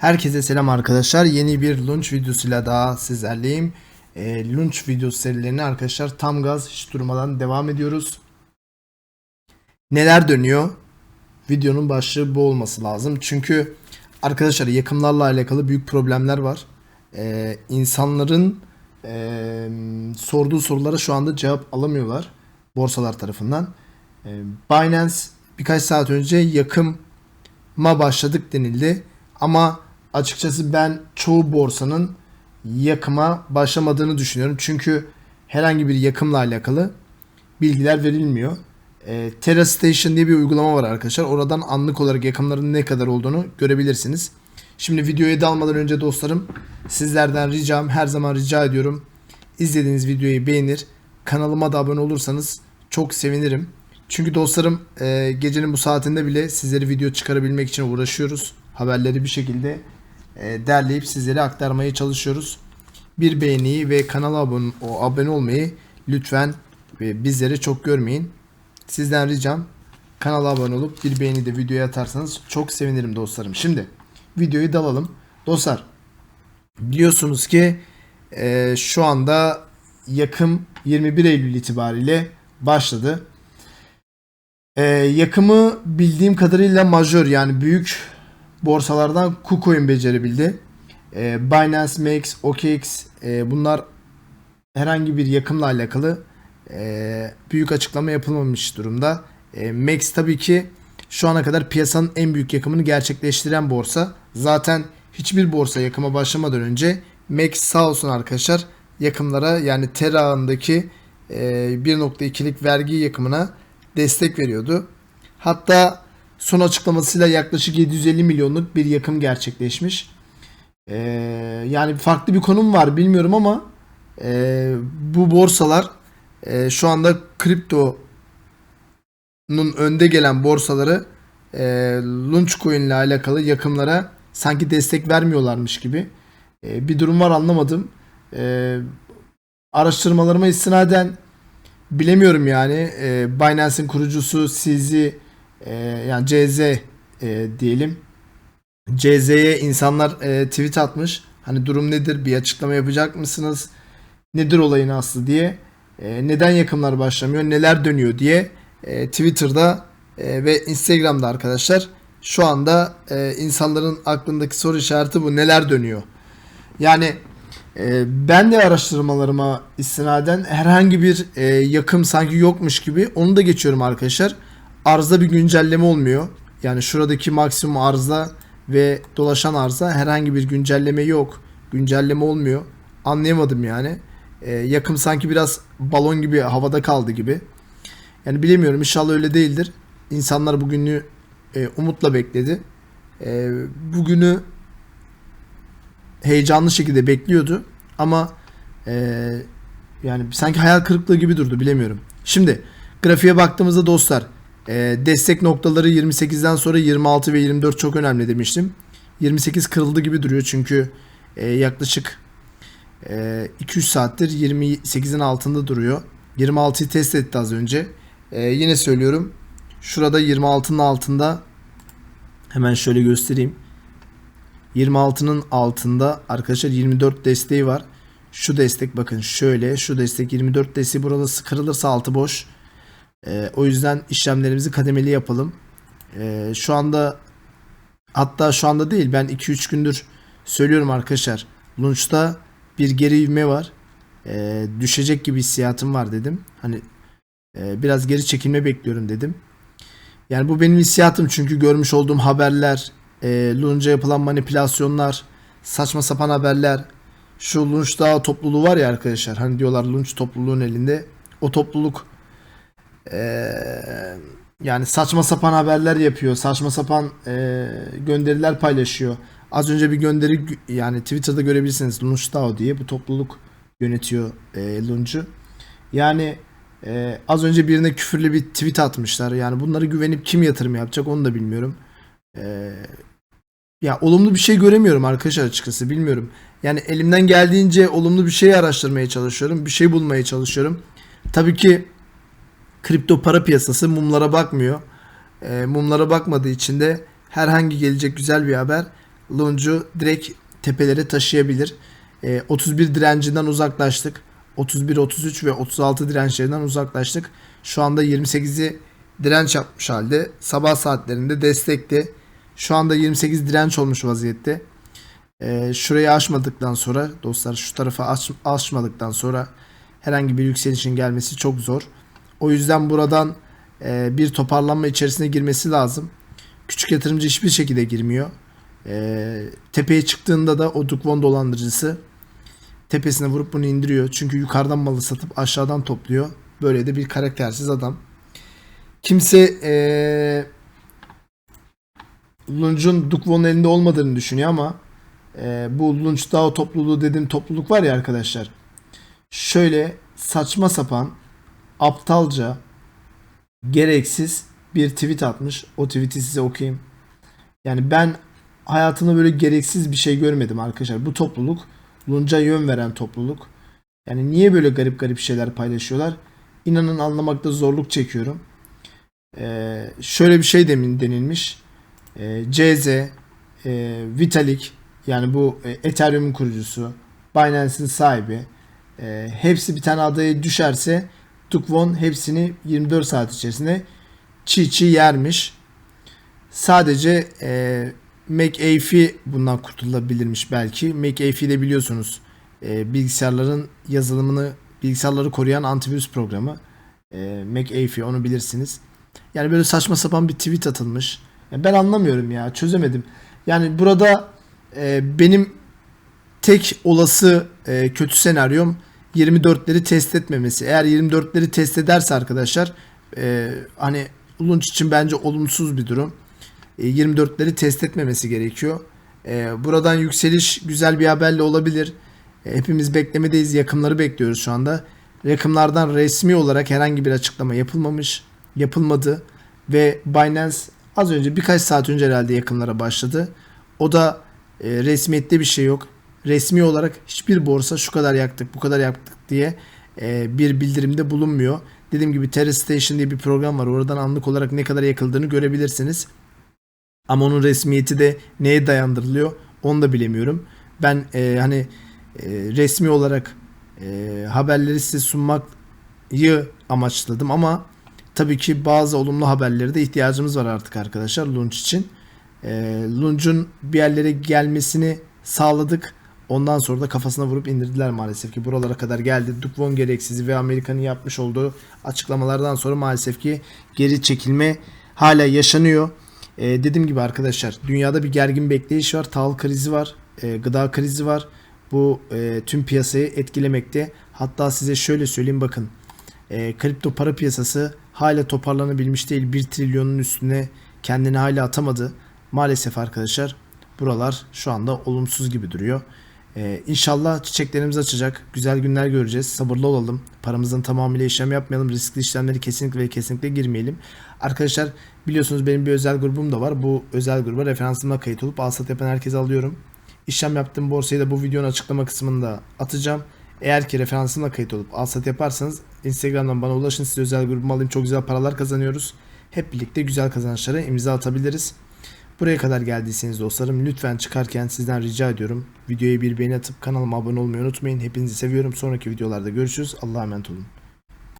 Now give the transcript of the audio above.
Herkese selam arkadaşlar. Yeni bir launch videosuyla daha sizlerleyim. Ee, launch video serilerine arkadaşlar tam gaz hiç durmadan devam ediyoruz. Neler dönüyor? Videonun başlığı bu olması lazım. Çünkü arkadaşlar yakımlarla alakalı büyük problemler var. Ee, insanların ee, sorduğu sorulara şu anda cevap alamıyorlar borsalar tarafından. Ee, Binance birkaç saat önce yakıma başladık denildi. Ama açıkçası ben çoğu borsanın yakıma başlamadığını düşünüyorum. Çünkü herhangi bir yakımla alakalı bilgiler verilmiyor. E, Terra Station diye bir uygulama var arkadaşlar. Oradan anlık olarak yakımların ne kadar olduğunu görebilirsiniz. Şimdi videoya dalmadan önce dostlarım sizlerden ricam her zaman rica ediyorum. İzlediğiniz videoyu beğenir, kanalıma da abone olursanız çok sevinirim. Çünkü dostlarım e, gecenin bu saatinde bile sizleri video çıkarabilmek için uğraşıyoruz. Haberleri bir şekilde derleyip sizlere aktarmaya çalışıyoruz. Bir beğeniyi ve kanala abone, abone olmayı lütfen bizleri çok görmeyin. Sizden ricam kanala abone olup bir beğeni de videoya atarsanız çok sevinirim dostlarım. Şimdi videoyu dalalım. Dostlar biliyorsunuz ki e, şu anda yakım 21 Eylül itibariyle başladı. E, yakımı bildiğim kadarıyla majör yani büyük borsalardan KuCoin becerebildi. E, Binance, Max, OKX e, bunlar herhangi bir yakımla alakalı e, büyük açıklama yapılmamış durumda. E, Max tabii ki şu ana kadar piyasanın en büyük yakımını gerçekleştiren borsa. Zaten hiçbir borsa yakıma başlamadan önce Max sağ olsun arkadaşlar yakımlara yani Terra ağındaki e, 1.2'lik vergi yakımına destek veriyordu. Hatta son açıklamasıyla yaklaşık 750 milyonluk bir yakım gerçekleşmiş. Ee, yani farklı bir konum var bilmiyorum ama e, bu borsalar e, şu anda kriptonun önde gelen borsaları e, Launchcoin ile alakalı yakımlara sanki destek vermiyorlarmış gibi e, bir durum var anlamadım. E, araştırmalarıma istinaden bilemiyorum yani e, Binance'in kurucusu CZ e, yani CZ e, diyelim. CZ'ye insanlar e, tweet atmış. Hani durum nedir? Bir açıklama yapacak mısınız? Nedir olayın aslı diye. E, neden yakımlar başlamıyor? Neler dönüyor diye e, Twitter'da e, ve Instagram'da arkadaşlar şu anda e, insanların aklındaki soru işareti bu. Neler dönüyor? Yani e, ben de araştırmalarıma istinaden herhangi bir e, yakım sanki yokmuş gibi onu da geçiyorum arkadaşlar arzda bir güncelleme olmuyor. Yani şuradaki maksimum arzda ve dolaşan arza herhangi bir güncelleme yok. Güncelleme olmuyor. Anlayamadım yani. Ee, yakım sanki biraz balon gibi havada kaldı gibi. Yani bilemiyorum inşallah öyle değildir. İnsanlar bugünü e, umutla bekledi. E, bugünü heyecanlı şekilde bekliyordu. Ama e, yani sanki hayal kırıklığı gibi durdu bilemiyorum. Şimdi grafiğe baktığımızda dostlar e, destek noktaları 28'den sonra 26 ve 24 çok önemli demiştim. 28 kırıldı gibi duruyor çünkü e, yaklaşık e, 2-3 saattir 28'in altında duruyor. 26'yı test etti az önce. E, yine söylüyorum. Şurada 26'nın altında hemen şöyle göstereyim. 26'nın altında arkadaşlar 24 desteği var. Şu destek bakın şöyle şu destek 24 desteği burada kırılırsa altı boş. E, o yüzden işlemlerimizi kademeli yapalım. E, şu anda hatta şu anda değil ben 2-3 gündür söylüyorum arkadaşlar. Launch'ta bir geri ivme var. E, düşecek gibi hissiyatım var dedim. Hani e, biraz geri çekilme bekliyorum dedim. Yani bu benim hissiyatım çünkü görmüş olduğum haberler, e, Launch'a yapılan manipülasyonlar, saçma sapan haberler. Şu Launch Dağ topluluğu var ya arkadaşlar. Hani diyorlar Launch topluluğun elinde. O topluluk ee, yani saçma sapan haberler yapıyor. Saçma sapan e, gönderiler paylaşıyor. Az önce bir gönderi yani Twitter'da görebilirsiniz. Lunchtao diye bu topluluk yönetiyor e, Lunch'u. Yani e, az önce birine küfürlü bir tweet atmışlar. Yani bunları güvenip kim yatırım yapacak onu da bilmiyorum. E, ya olumlu bir şey göremiyorum arkadaşlar açıkçası bilmiyorum. Yani elimden geldiğince olumlu bir şey araştırmaya çalışıyorum. Bir şey bulmaya çalışıyorum. Tabii ki kripto para piyasası mumlara bakmıyor. E, mumlara bakmadığı için de herhangi gelecek güzel bir haber Lunge'u direkt tepelere taşıyabilir. Ee, 31 direncinden uzaklaştık. 31, 33 ve 36 dirençlerinden uzaklaştık. Şu anda 28'i direnç yapmış halde. Sabah saatlerinde destekti. Şu anda 28 direnç olmuş vaziyette. Ee, şurayı aşmadıktan sonra dostlar şu tarafa aş, aşmadıktan sonra herhangi bir yükselişin gelmesi çok zor. O yüzden buradan e, bir toparlanma içerisine girmesi lazım. Küçük yatırımcı hiçbir şekilde girmiyor. E, tepeye çıktığında da o Dukvon dolandırıcısı tepesine vurup bunu indiriyor. Çünkü yukarıdan malı satıp aşağıdan topluyor. Böyle de bir karaktersiz adam. Kimse e, Lunch'un Dukvon'un elinde olmadığını düşünüyor ama e, bu Lunch Dao topluluğu dediğim topluluk var ya arkadaşlar. Şöyle saçma sapan aptalca gereksiz bir tweet atmış. O tweet'i size okuyayım. Yani ben hayatımda böyle gereksiz bir şey görmedim arkadaşlar. Bu topluluk Lunca yön veren topluluk. Yani niye böyle garip garip şeyler paylaşıyorlar? İnanın anlamakta zorluk çekiyorum. Ee, şöyle bir şey demin denilmiş. Ee, CZ, e, Vitalik yani bu e, Ethereum'un kurucusu, Binance'in sahibi e, hepsi bir tane adaya düşerse Tukvon hepsini 24 saat içerisinde çiğ çiğ yermiş. Sadece e, McAfee bundan kurtulabilirmiş belki. McAfee de biliyorsunuz e, bilgisayarların yazılımını bilgisayarları koruyan antivirüs programı. E, McAfee onu bilirsiniz. Yani böyle saçma sapan bir tweet atılmış. Ya ben anlamıyorum ya çözemedim. Yani burada e, benim tek olası e, kötü senaryom 24'leri test etmemesi. Eğer 24'leri test ederse arkadaşlar e, hani Ulunç için bence olumsuz bir durum. E, 24'leri test etmemesi gerekiyor. E, buradan yükseliş güzel bir haberle olabilir. E, hepimiz beklemedeyiz. Yakımları bekliyoruz şu anda. Yakımlardan resmi olarak herhangi bir açıklama yapılmamış. Yapılmadı. Ve Binance az önce birkaç saat önce herhalde yakımlara başladı. O da e, resmiyette bir şey yok. Resmi olarak hiçbir borsa şu kadar yaktık bu kadar yaktık diye e, bir bildirimde bulunmuyor. Dediğim gibi Terra Station diye bir program var. Oradan anlık olarak ne kadar yakıldığını görebilirsiniz. Ama onun resmiyeti de neye dayandırılıyor onu da bilemiyorum. Ben e, hani e, resmi olarak e, haberleri size sunmayı amaçladım ama tabii ki bazı olumlu haberlere de ihtiyacımız var artık arkadaşlar Launch için. E, Launch'un bir yerlere gelmesini sağladık. Ondan sonra da kafasına vurup indirdiler maalesef ki buralara kadar geldi. Dukvon gereksizi ve Amerika'nın yapmış olduğu açıklamalardan sonra maalesef ki geri çekilme hala yaşanıyor. Ee, dediğim gibi arkadaşlar dünyada bir gergin bekleyiş var. Tahıl krizi var. e, gıda krizi var. Bu e, tüm piyasayı etkilemekte. Hatta size şöyle söyleyeyim bakın. E, kripto para piyasası hala toparlanabilmiş değil. 1 trilyonun üstüne kendini hala atamadı. Maalesef arkadaşlar buralar şu anda olumsuz gibi duruyor. Ee, inşallah çiçeklerimiz açacak. Güzel günler göreceğiz. Sabırlı olalım. Paramızın tamamıyla işlem yapmayalım. Riskli işlemleri kesinlikle ve kesinlikle girmeyelim. Arkadaşlar biliyorsunuz benim bir özel grubum da var. Bu özel gruba referansımla kayıt olup alsat yapan herkese alıyorum. İşlem yaptığım borsayı da bu videonun açıklama kısmında atacağım. Eğer ki referansımla kayıt olup alsat yaparsanız Instagram'dan bana ulaşın. Size özel grubumu alayım. Çok güzel paralar kazanıyoruz. Hep birlikte güzel kazançlara imza atabiliriz. Buraya kadar geldiyseniz dostlarım lütfen çıkarken sizden rica ediyorum. Videoya bir beğeni atıp kanalıma abone olmayı unutmayın. Hepinizi seviyorum. Sonraki videolarda görüşürüz. Allah'a emanet olun.